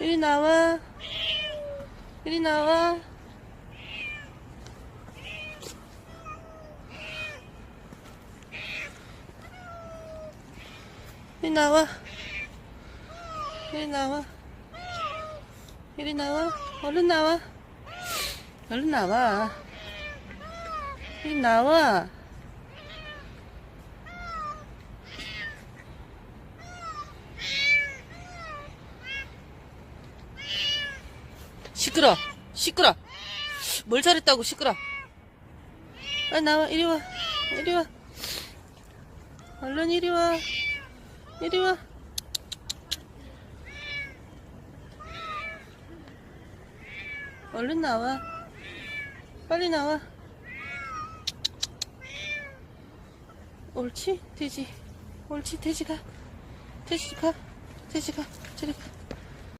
이리 나와. 이리 나와. 이리 나와. 이리 나와. 이리 나와. 얼른 나와. 얼른 나와. 이리 나와. 시끄러. 시끄러. 뭘 잘했다고 시끄러. 빨리 나와. 이리 와. 이리 와. 얼른 이리 와. 이리 와. 얼른 나와. 빨리 나와. 옳지? 돼지. 옳지, 돼지 가. 돼지 가. 돼지 가. 저리 가.